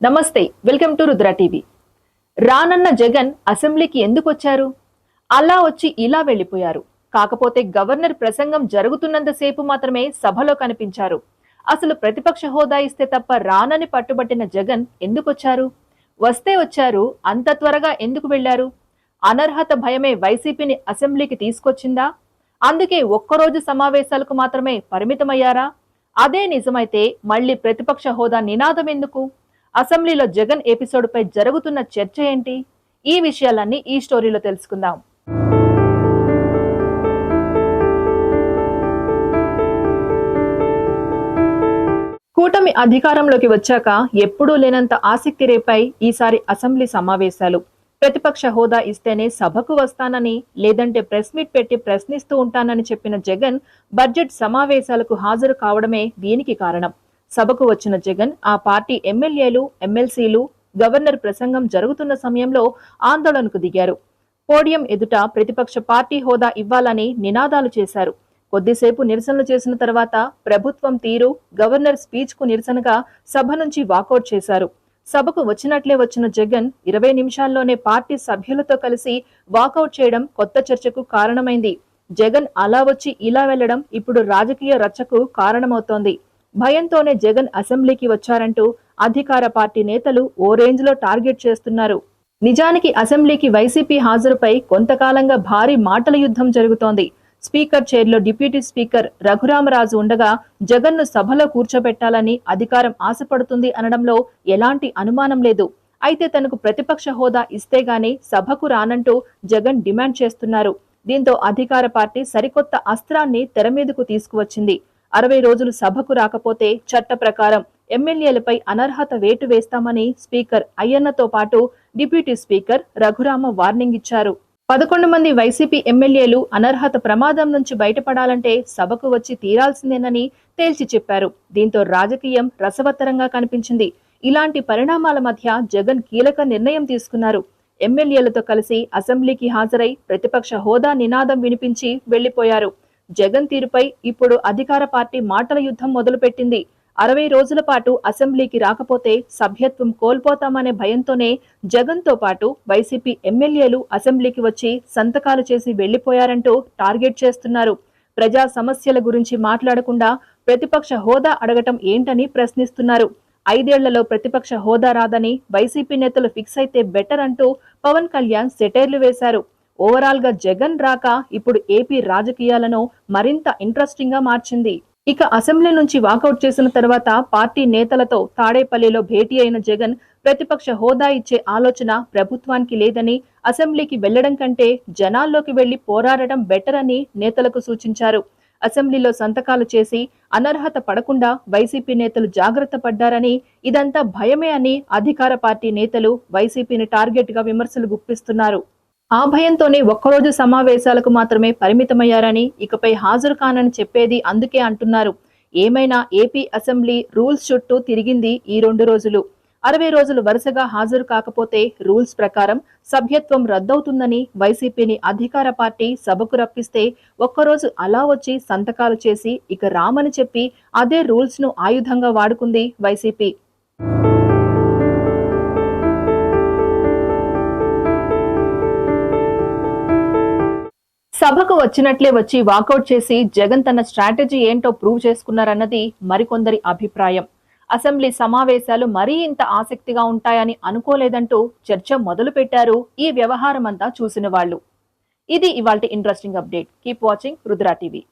నమస్తే welcome to Rudra TV. రానన్న జగన్ అసెంబ్లీకి ఎందుకు వచ్చారు? అలా వచ్చి ఇలా వెళ్ళిపోయారు. కాకపోతే గవర్నర్ ప్రసంగం జరుగుతున్నంతసేపు మాత్రమే సభలో కనిపించారు. అసలు ప్రతిపక్ష హోదా ఇస్తే తప్ప రానని పట్టుబట్టిన జగన్ ఎందుకు వచ్చారు? వస్తే వచ్చారు అంత త్వరగా ఎందుకు వెళ్ళారు అనర్హత భయమే వైసీపీని అసెంబ్లీకి తీసుకొచ్చిందా? అందుకే ఒక్కరోజు సమావేశాలకు మాత్రమే పరిమితమయ్యారా? అదే నిజమైతే మళ్ళీ ప్రతిపక్ష హోదా నినాదం ఎందుకు? అసెంబ్లీలో జగన్ ఎపిసోడ్పై జరుగుతున్న చర్చ ఏంటి? ఈ విషయాలన్నీ ఈ స్టోరీలో తెలుసుకుందాం. కూటమి అధికారంలోకి వచ్చాక ఎప్పుడూ లేనంత ఆసక్తి రేపై ఈసారి అసెంబ్లీ సమావేశాలు. ప్రతిపక్ష హోదా ఇస్తేనే సభకు వస్తానని లేదంటే ప్రెస్ మీట్ పెట్టి ప్రశ్నిస్తూ ఉంటానని చెప్పిన జగన్ బడ్జెట్ సమావేశాలకు హాజరు కావడమే దీనికి కారణం. సభకు వచ్చిన జగన్ ఆ పార్టీ ఎమ్మెల్యేలు ఎమ్మెల్సీలు గవర్నర్ ప్రసంగం జరుగుతున్న సమయంలో ఆందోళనకు దిగారు. పోడియం ఎదుట ప్రతిపక్ష పార్టీ హోదా ఇవ్వాలని నినాదాలు చేశారు. కొద్దిసేపు నిరసనలు చేసిన తర్వాత ప్రభుత్వం తీరు గవర్నర్ స్పీచ్కు నిరసనగా సభ నుంచి వాకౌట్ చేశారు. సభకు వచ్చినట్లే వచ్చిన జగన్ ఇరవై నిమిషాల్లోనే పార్టీ సభ్యులతో కలిసి వాకౌట్ చేయడం కొత్త చర్చకు కారణమైంది. జగన్ అలా వచ్చి ఇలా వెళ్ళడం ఇప్పుడు రాజకీయ రచ్చకు కారణమవుతోంది. భయంతోనే జగన్ అసెంబ్లీకి వచ్చారంటూ అధికార పార్టీ నేతలు ఓ రేంజ్లో టార్గెట్ చేస్తున్నారు. నిజానికి అసెంబ్లీకి వైసీపీ హాజరుపై కొంతకాలంగా భారీ మాటల యుద్ధం జరుగుతోంది. స్పీకర్ చైర్లో డిప్యూటీ స్పీకర్ రఘురామరాజు ఉండగా జగన్ను సభలో కూర్చోబెట్టాలని అధికారం ఆశపడుతుంది అనడంలో ఎలాంటి అనుమానం లేదు. అయితే తనకు ప్రతిపక్ష హోదా ఇస్తే గానీ సభకు రానంటూ జగన్ డిమాండ్ చేస్తున్నారు. దీంతో అధికార పార్టీ సరికొత్త అస్త్రాన్ని తెర మీదకు తీసుకువచ్చింది. అరవై రోజులు సభకు రాకపోతే చట్ట ప్రకారం ఎమ్మెల్యేలపై అనర్హత వేటు వేస్తామని స్పీకర్ అయ్యన్నతో పాటు డిప్యూటీ స్పీకర్ రఘురామ వార్నింగ్ ఇచ్చారు. పదకొండు మంది వైసీపీ ఎమ్మెల్యేలు అనర్హత ప్రమాదం నుంచి బయటపడాలంటే సభకు వచ్చి తీరాల్సిందేనని తేల్చి చెప్పారు. దీంతో రాజకీయం రసవత్తరంగా కనిపించింది. ఇలాంటి పరిణామాల మధ్య జగన్ కీలక నిర్ణయం తీసుకున్నారు. ఎమ్మెల్యేలతో కలిసి అసెంబ్లీకి హాజరై ప్రతిపక్ష హోదా నినాదం వినిపించి వెళ్ళిపోయారు జగన్ తీరుపై ఇప్పుడు అధికార పార్టీ మాటల యుద్ధం మొదలుపెట్టింది. అరవై రోజుల పాటు అసెంబ్లీకి రాకపోతే సభ్యత్వం కోల్పోతామనే భయంతోనే జగన్తో పాటు వైసీపీ ఎమ్మెల్యేలు అసెంబ్లీకి వచ్చి సంతకాలు చేసి వెళ్ళిపోయారంటూ టార్గెట్ చేస్తున్నారు. ప్రజా సమస్యల గురించి మాట్లాడకుండా ప్రతిపక్ష హోదా అడగటం ఏంటని ప్రశ్నిస్తున్నారు. ఐదేళ్ళలో ప్రతిపక్ష హోదా రాదని వైసీపీ నేతలు ఫిక్స్ అయితే బెటర్ అంటూ పవన్ కళ్యాణ్ సెటైర్లు వేశారు. ఓవరాల్గా జగన్ రాక ఇప్పుడు ఏపీ రాజకీయాలను మరింత ఇంట్రెస్టింగ్గా మార్చింది. ఇక అసెంబ్లీ నుంచి వాకౌట్ చేసిన తర్వాత పార్టీ నేతలతో తాడేపల్లిలో భేటీ అయిన జగన్ ప్రతిపక్ష హోదా ఇచ్చే ఆలోచన ప్రభుత్వానికి లేదని అసెంబ్లీకి వెళ్ళడం కంటే జనాల్లోకి వెళ్ళి పోరాడటం బెటర్ అని నేతలకు సూచించారు. అసెంబ్లీలో సంతకాలు చేసి అనర్హత పడకుండా వైసీపీ నేతలు జాగ్రత్త పడ్డారని ఇదంతా భయమే అని అధికార పార్టీ నేతలు వైసీపీని టార్గెట్గా విమర్శలు గుప్పిస్తున్నారు. ఆ భయంతోనే ఒక్కరోజు సమావేశాలకు మాత్రమే పరిమితమయ్యారని ఇకపై హాజరు కానని చెప్పేది అందుకే అంటున్నారు. ఏమైనా ఏపీ అసెంబ్లీ రూల్స్ చుట్టూ తిరిగింది ఈ రెండు రోజులు. అరవై రోజులు వరుసగా హాజరు కాకపోతే రూల్స్ ప్రకారం సభ్యత్వం రద్దవుతుందని వైసీపీని అధికార పార్టీ సభకు రప్పిస్తే ఒక్కరోజు అలా వచ్చి సంతకాలు చేసి ఇక రామని చెప్పి అదే రూల్స్ను ఆయుధంగా వాడుకుంది వైసీపీ. సభకు వచ్చినట్లే వచ్చి వాకౌట్ చేసి జగన్ తన స్ట్రాటజీ ఏంటో ప్రూవ్ చేసుకున్నారన్నది మరికొందరి అభిప్రాయం. అసెంబ్లీ సమావేశాలు మరీ ఇంత ఆసక్తిగా ఉంటాయని అనుకోలేదంటూ చర్చ మొదలు పెట్టారు ఈ వ్యవహారం అంతా చూసిన వాళ్ళు. ఇది ఇవాళ interesting update. Keep watching Rudra TV.